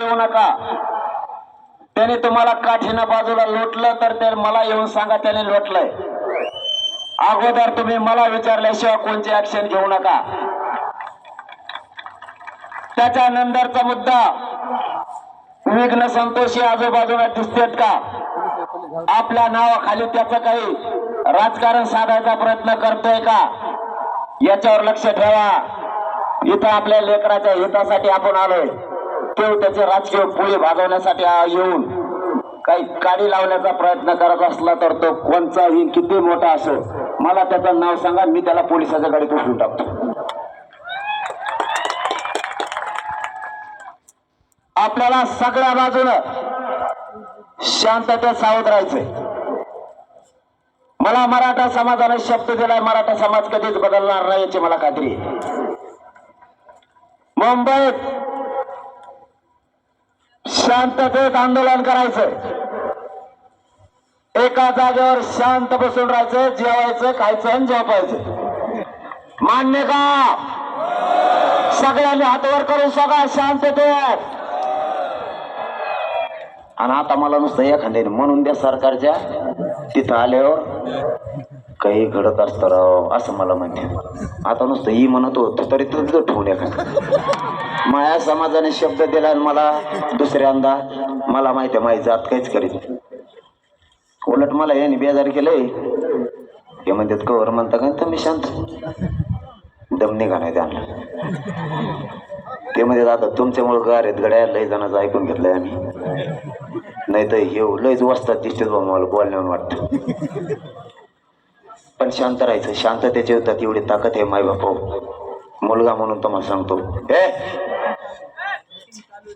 येऊ नका. त्याने तुम्हाला काठीनं बाजूला लोटलं तर ते मला येऊन सांगा त्याने लोटलंय. अगोदर तुम्ही मला विचारल्याशिवाय कोणती ऍक्शन घेऊ नका. त्याच्या नंतरचा मुद्दा विघ्न संतोषी आजूबाजूला दिसतेत का? आपल्या नावाखाली त्याचं काही राजकारण साधायचा प्रयत्न करतोय का? याच्यावर लक्ष ठेवा. इथं आपल्या लेकराच्या हितासाठी आपण आलोय. तो त्याचे राजकीय पुढे भागवण्यासाठी येऊन काही काडी लावण्याचा प्रयत्न करत असला तर तो कोणचाही किती मोठा असो मला त्याचं नाव सांगा मी त्याला पोलिसाच्या गाडीत उचलून टाकतो. आपल्याला सगळ्या बाजूनं शांततेत सावध राहायचंय. मला मराठा समाजाने शब्द दिलाय मराठा समाज कधीच बदलणार नाही याची मला खात्री मुंबईत शांततेत आंदोलन करायचं एका जागेवर शांत बसून राहायचं जेवायचं खायचं आणि झोपायचं. मान्य का? सगळ्यांनी हातवर करून सगळा शांततेत. आणि आता मला नुसतं एखाद्याने म्हणून द्या सरकारच्या. तिथं आल्यावर काही घडत असतं राव असं मला म्हणते. आता नुसतं ही म्हणत होत तरी तुझं ठेवून एखादं. माया समाजाने शब्द दिला आणि मला दुसऱ्यांदा मला माहिती आहे माझी जात काहीच करीत उलट मला याने बेजार केलंय. हे म्हणतात कवर म्हणता का तुम्ही शांत? दम निघा नाही त्यांना. ते म्हणजे आता तुमच्यामुळे गार आहेत गड्या लय जणांचं ऐकून घेतलंय आम्ही. नाही तर हे लयच वाचतात दिसतेच बा मला बोलण्यावर वाटतं. पण शांत राहायचं. शांततेच्या होतात एवढी ताकद आहे माय बापा मुलगा म्हणून तुम्हाला सांगतो. हे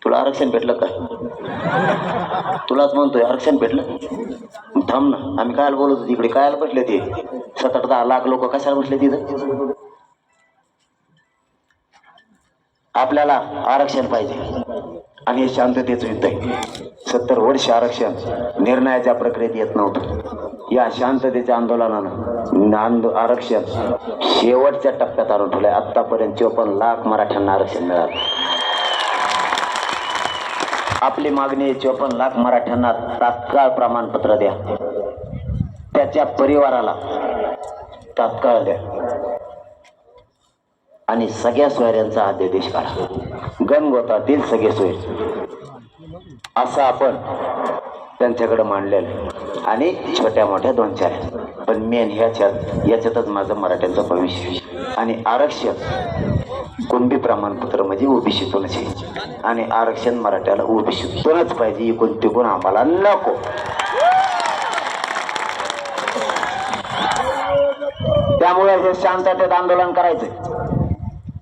तुला आरक्षण भेटलं का? तुलाच म्हणतोय आरक्षण भेटलं? थांब ना आम्ही कायला बोलत होतो तिकडे कायला भेटले ते? सात आठ दहा लाख लोक कशाला बसले तिथं? आपल्याला आरक्षण पाहिजे. आणि हे शांततेचं युद्ध आहे. सत्तर वर्ष आरक्षण निर्णयाच्या प्रक्रियेत येत नव्हतं. या शांततेच्या आंदोलनानं आंदो आरक्षण शेवटच्या टप्प्यात आणून ठेवलंय. आतापर्यंत चोपन्न लाख मराठ्यांना आरक्षण मिळालं. आपली मागणी चोपन्न लाख मराठ्यांना तात्काळ प्रमाणपत्र द्या. त्याच्या परिवाराला तात्काळ द्या. आणि सगळ्या सोयऱ्यांचा अध्यादेश काढा गणगोतातील सगळे सोय असं आपण त्यांच्याकडे मांडलेलं आहे. आणि छोट्या मोठ्या दोन चार आहेत. पण मेन ह्याच्यात याच्यातच माझं मराठ्यांचं भविष्य. आणि आरक्षण कुणबी प्रमाणपत्र म्हणजे ओबीसीतूनच आहे. आणि आरक्षण मराठ्याला ओबीसीतूनच पाहिजे इकून तिकून आम्हाला नको. त्यामुळे हे शांततेत आंदोलन करायचं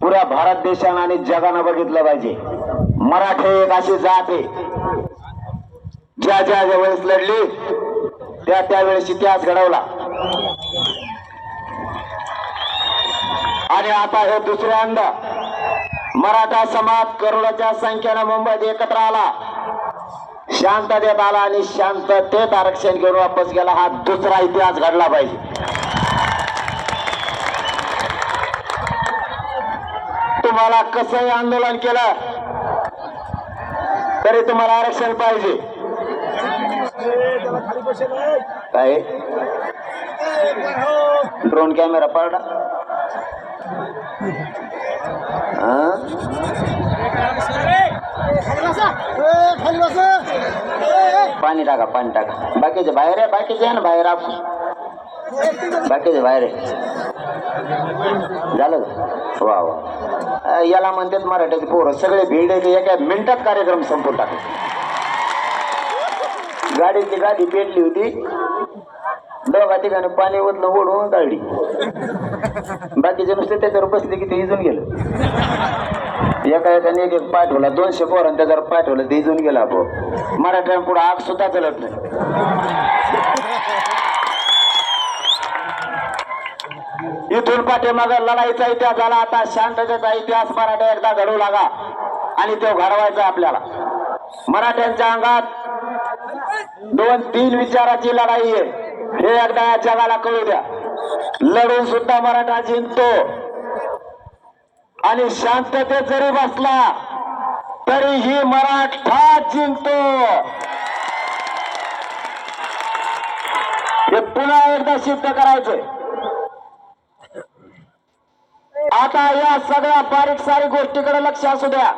पुऱ्या भारत देशानं आणि जगानं बघितलं पाहिजे. मराठे एक अशी जात आहे. ज्या ज्या ज्या वेळेस लढली त्या त्यावेळेस इतिहास घडवला. आणि आता हे दुसऱ्यांदा मराठा समाज करोडाच्या संख्येनं मुंबईत एकत्र आला. शांततेत आला आणि शांततेत आरक्षण घेऊन वापस गेला. हा दुसरा इतिहास घडला पाहिजे. तुम्हाला कसंही आंदोलन केलं तरी तुम्हाला आरक्षण पाहिजे. काय? ड्रोन कॅमेरा पाडा. पाणी टाका पाणी टाका. बाकीचे बाहेर आहे बाकीचे आहे ना बाहेर आपण. बाकीचे बाहेर आहे. झालं? वा वा. याला म्हणतात मराठ्याचे पोरं सगळे भीड आहे एका मिनिटात कार्यक्रम संपून टाकले. गाडीची गाडी पेटली होती. दोघा ठिकाणी पाणी ओतलं ओढून गाडी. बाकीचे नुसते त्याच्यावर बसले की ते इजून गेलं. एका एकाने एक एक पाठवला दोनशे पोरांनी त्याच्यावर पाठवलं ते इजून गेला आपण मराठ्यां पुढे आग सुद्धा चलत नाही. इथून पाठीमाग लढाईचा इतिहास झाला. आता शांततेचा इतिहास मराठा एकदा घडू लागा. आणि तो घडवायचा आपल्याला. मराठ्यांच्या अंगात दोन तीन विचाराची लढाई आहे. हे एकदा या जगाला कळू द्या. लढून सुद्धा मराठा जिंकतो. आणि शांततेत जरी बसला तरीही मराठा जिंकतो. हे पुन्हा एकदा सिद्ध करायचंय. आता या सगळ्या बारीक सारी गोष्टीकडे लक्ष असू द्या.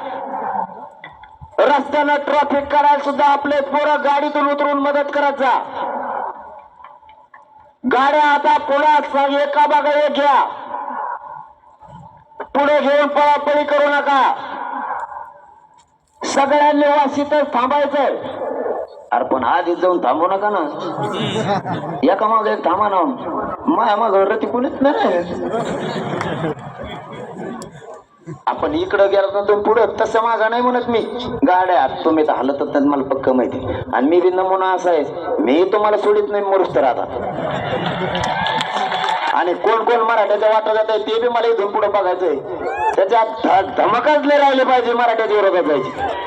रस्त्यानं ट्रॅफिक करायला सुद्धा आपले पोरं गाडीतून उतरून मदत करत जा. गाड्या आता पुढे एका बागा एक घ्या. पुढे घेऊन पळापळी करू नका. सगळ्यांनी वाशीतच थांबायचंय. अरे पण आधीच जाऊन थांबू नका ना. एका माग एक थांबा ना. माया माग रती कुणीच नाही पण इकडं गेला तर तुम्ही पुढं. तसं माझा नाही म्हणत मी. गाड्या तुम्ही तर हलत नाही मला पक्क माहिती. आणि मी बी नमुना असा आहे. मी तुम्हाला सोडित नाही मरुस्त राहता. आणि कोण कोण मराठ्याच्या वाटा जात आहे ते बी मला इथून पुढे बघायचंय त्याच्यात ध- नाही राहिले पाहिजे मराठ्याच्या विरोधात जायचे.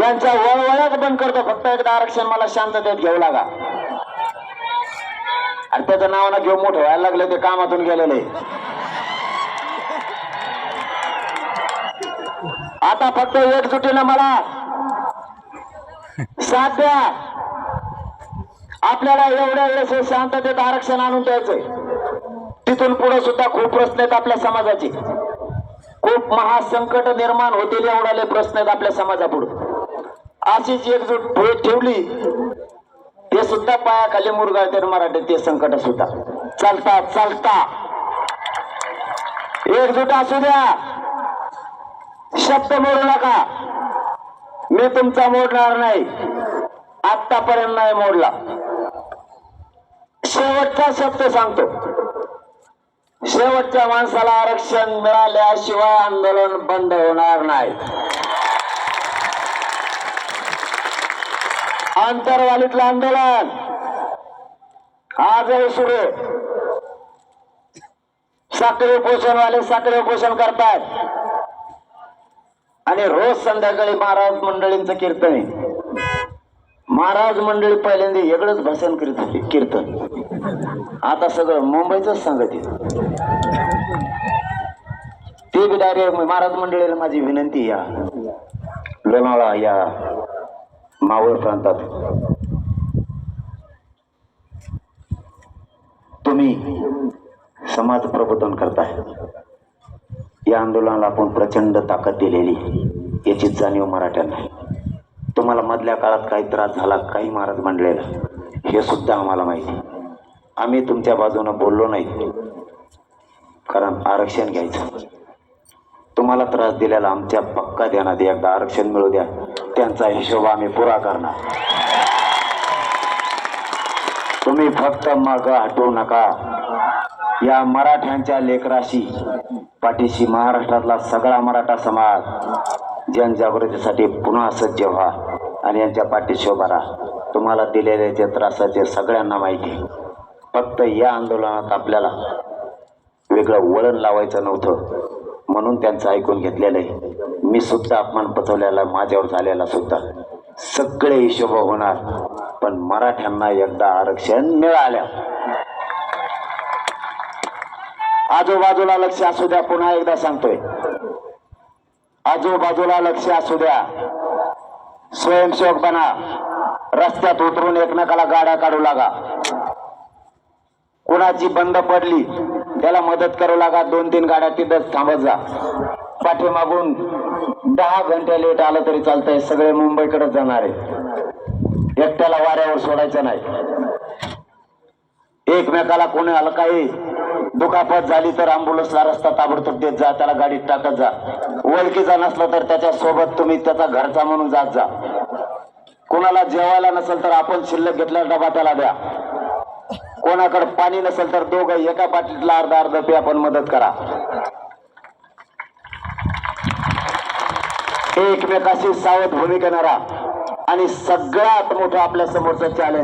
यांचा वळवळाच बंद करतो. फक्त एकदा आरक्षण मला शांततेत घेऊ लागा. आणि त्याचं नाव ना घेऊन मोठं व्हायला लागले ते कामातून गेलेले. आता फक्त एकजुटीनं मला. साथ द्या. आपल्याला एवढ्या वेळेस हे शांततेत आरक्षण आणून द्यायचंय. तिथून पुढे सुद्धा खूप प्रश्न आहेत आपल्या समाजाचे. खूप महासंकट निर्माण होतील एवढाले प्रश्न आहेत आपल्या समाजापुढे. अशीच एकजूट ठेवली. सुद्धा पायाखाली मुरगाळते मराठी ते संकट सुद्धा. चालता चालता. एकजूट असू द्या. शब्द मोडू नका. मी तुमचा मोडणार नाही. आतापर्यंत नाही मोडला. शेवटचा शब्द सांगतो. शेवटच्या माणसाला आरक्षण मिळाल्याशिवाय आंदोलन बंद होणार नाही. आंतरवालीतलं आंदोलन. आजही सुरू. साखरे साखळी उपोषणवाले साखळी उपोषण करतात. आणि रोज संध्याकाळी महाराज मंडळींचं कीर्तन आहे. महाराज मंडळी पहिल्यांदा वेगळंच भाषण करीत होती कीर्तन. आता सगळं मुंबईच सांगत ते बी डायरेक्ट महाराज मंडळीला माझी विनंती या. लोणावळा या. मावळ प्रांतात. तुम्ही समाज प्रबोधन करताय. या आंदोलनाला आपण प्रचंड ताकद दिलेली याची जाणीव मराठ्यांना आहे. तुम्हाला मधल्या काळात काही त्रास झाला काही महाराज म्हणलेला हे सुद्धा आम्हाला माहिती आम्ही तुमच्या बाजूनं बोललो नाही. कारण आरक्षण घ्यायचं. तुम्हाला त्रास दिलेला आमच्या पक्का ध्यानात एकदा आरक्षण मिळू द्या. त्यांचा हिशोब आम्ही पुरा करणार. तुम्ही फक्त मग हटवू नका. या मराठ्यांच्या लेकराशी पाठीशी महाराष्ट्रातला सगळा मराठा समाज जनजागृतीसाठी पुन्हा सज्ज व्हा आणि यांच्या पाठीशी उभा राहा. तुम्हाला दिलेले जे त्रासाचे सगळ्यांना माहिती आहे. फक्त या आंदोलनात आपल्याला वेगळं वळण लावायचं नव्हतं म्हणून त्यांचं ऐकून घेतलेलं आहे. मी सुद्धा अपमान पचवलेला माझ्यावर झालेला सुद्धा. सगळे हिशोब होणार पण मराठ्यांना एकदा आरक्षण मिळाल्या आजूबाजूला लक्ष असू द्या पुन्हा एकदा सांगतोय. आजूबाजूला लक्ष असू द्या. स्वयंसेवक बना रस्त्यात उतरून एकमेकाला गाड्या काढू लागा. कुणाची बंद पडली त्याला मदत करू लागा. दोन तीन गाड्या तिथंच थांबत जा. पाठीमागून दहा घंटे लेट आलं तरी चालतंय. सगळे मुंबईकडे जाणार आहे एकट्याला वाऱ्यावर सोडायचं नाही. एकमेकाला कोणी आलं काही दुखापत झाली तर अँब्युलन्सला रस्ता ताबडतोब देत जा त्याला गाडीत टाकत जा. ओळखीचा नसला तर त्याच्या सोबत तुम्ही त्याचा घरचा म्हणून जात जा. कोणाला जेवायला नसेल तर आपण शिल्लक घेतला डबा त्याला द्या. कोणाकडे पाणी नसेल तर दोघं एका बाटलीतला अर्धा अर्धा पे आपण मदत करा. एकमेकाशी सावध भूमिका राहा आणि सगळ्यात मोठं आपल्या समोरचं चॅलेंज